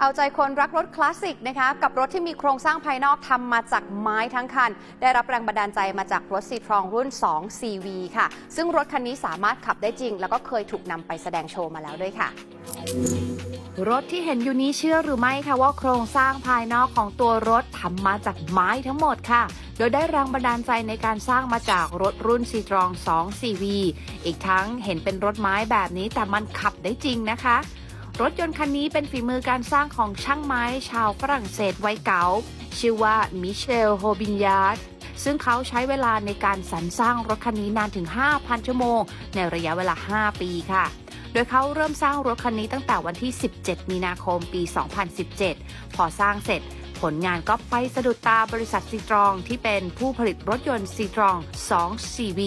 เอาใจคนรักรถคลาสสิกนะคะกับรถที่มีโครงสร้างภายนอกทำมาจากไม้ทั้งคัน ได้รับแรงบันดาลใจมาจากรถซีทรองรุ่น 2 CV ค่ะ ซึ่งรถคันนี้สามารถขับได้จริง แล้วก็เคยถูกนำไปแสดงโชว์มาแล้วด้วยค่ะรถที่เห็นอยู่นี้เชื่อหรือไม่คะว่าโครงสร้างภายนอกของตัวรถทำมาจากไม้ทั้งหมดค่ะ โดยได้แรงบันดาลใจในการสร้างมาจากรถรุ่นซีตรอง 2 CV อีกทั้งเห็นเป็นรถไม้แบบนี้แต่มันขับได้จริงนะคะ รถยนต์คันนี้เป็นฝีมือการสร้างของช่างไม้ชาวฝรั่งเศสวัยเก่า ชื่อว่ามิเชล โฮบินยาร์ดซึ่งเขาใช้เวลาในการสรรสร้างรถคันนี้นานถึง 5,000 ชั่วโมง ในระยะเวลา 5 ปีค่ะ โดยเขาเริ่มสร้างรถคันนี้ตั้งแต่วันที่ 17 มีนาคมปี 2017 พอสร้างเสร็จผลงานก็ไปสะดุดตาบริษัทซีตรองที่เป็นผู้ผลิตรถยนต์ซีตรอง2 CV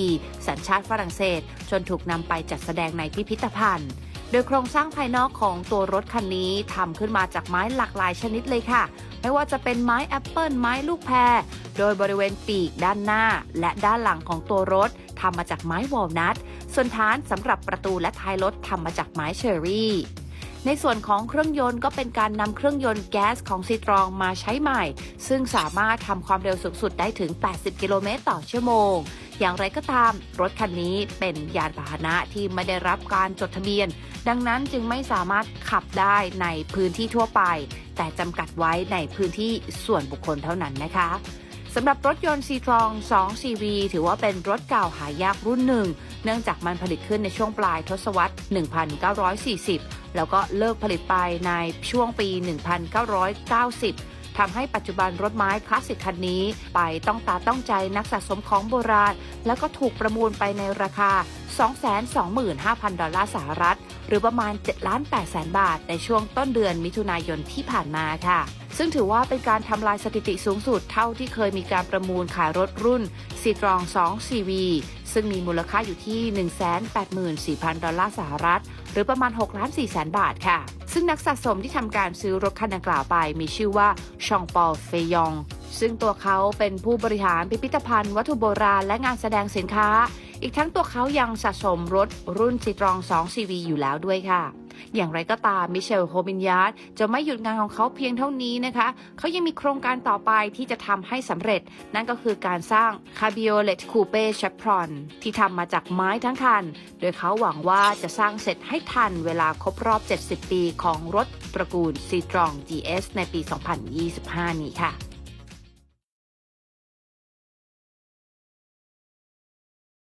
สัญชาติฝรั่งเศส จนถูกนำไปจัดแสดงในพิพิธภัณฑ์ โดยโครงสร้างภายนอกของตัวรถคันนี้ทำขึ้นมาจากไม้หลากหลายชนิดเลยค่ะ ไม่ว่าจะเป็นไม้แอปเปิลไม้ลูกแพร โดยบริเวณปีกด้านหน้า และด้านหลังของตัวรถทำมาจากไม้วอลนัท ส่วนฐานสำหรับประตูและท้ายรถทำมาจากไม้เชอรี่ในส่วนของเครื่องยนต์ก็เป็นการนำเครื่องยนต์แก๊สของซีตรองมาใช้ใหม่ ซึ่งสามารถทำความเร็วสูงสุดได้ถึง 80 กิโลเมตรต่อชั่วโมง อย่างไรก็ตาม รถคันนี้เป็นยานพาหนะที่ไม่ได้รับการจดทะเบียน ดังนั้นจึงไม่สามารถขับได้ในพื้นที่ทั่วไป แต่จำกัดไว้ในพื้นที่ส่วนบุคคลเท่านั้นนะคะสำหรับรถยนต์ซีตรอง 2 CV ถือว่าเป็นรถเก่าหายากรุ่นหนึ่ง เนื่องจากมันผลิตขึ้นในช่วงปลายทศวรรษ 1940 แล้วก็เลิกผลิตไปในช่วงปี 1990 ทำให้ปัจจุบันรถไม้คลาสสิกคันนี้ ไปต้องตาต้องใจนักสะสมของโบราณ แล้วก็ถูกประมูลไปในราคา 225,000 ดอลลาร์สหรัฐ หรือประมาณ7ล้าน8แสนบาท ในช่วงต้นเดือนมิถุนายนที่ผ่านมาค่ะ ซึ่งถือว่าเป็นการทำลายสถิติสูงสุดเท่าที่เคยมีการประมูลขายรถรุ่น c t r o n 2 CV ซึ่งมีมูลค่าอยู่ที่ 184,000 ดอลลาร์สหรัฐ หรือประมาณ6ล้าน4แสนบาทค่ะ ซึ่งนักสะสมที่ทำการซื้อรถคันดังกล่าวไปมีชื่อว่าชองปอลเฟยอง ซึ่งตัวเขาเป็นผู้บริหารพิพิธภัณฑ์ วัตถุโบราณและงานแสดงสินค้า อีกทั้งตัวเขายังสะสมรถรุ่นซีตรอง 2 CV อยู่แล้วด้วยค่ะ อย่างไรก็ตามมิเชลโฮบินยาร์ดจะไม่หยุดงานของเขาเพียงเท่านี้นะคะ เขายังมีโครงการต่อไปที่จะทำให้สำเร็จ นั่นก็คือการสร้าง Cabriolet Coupe Chevron ที่ทำมาจากไม้ทั้งคัน โดยเขาหวังว่าจะสร้างเสร็จให้ทันเวลาครบรอบ 70 ปีของรถตระกูล c t r o n GS ในปี 2025 นี้ค่ะ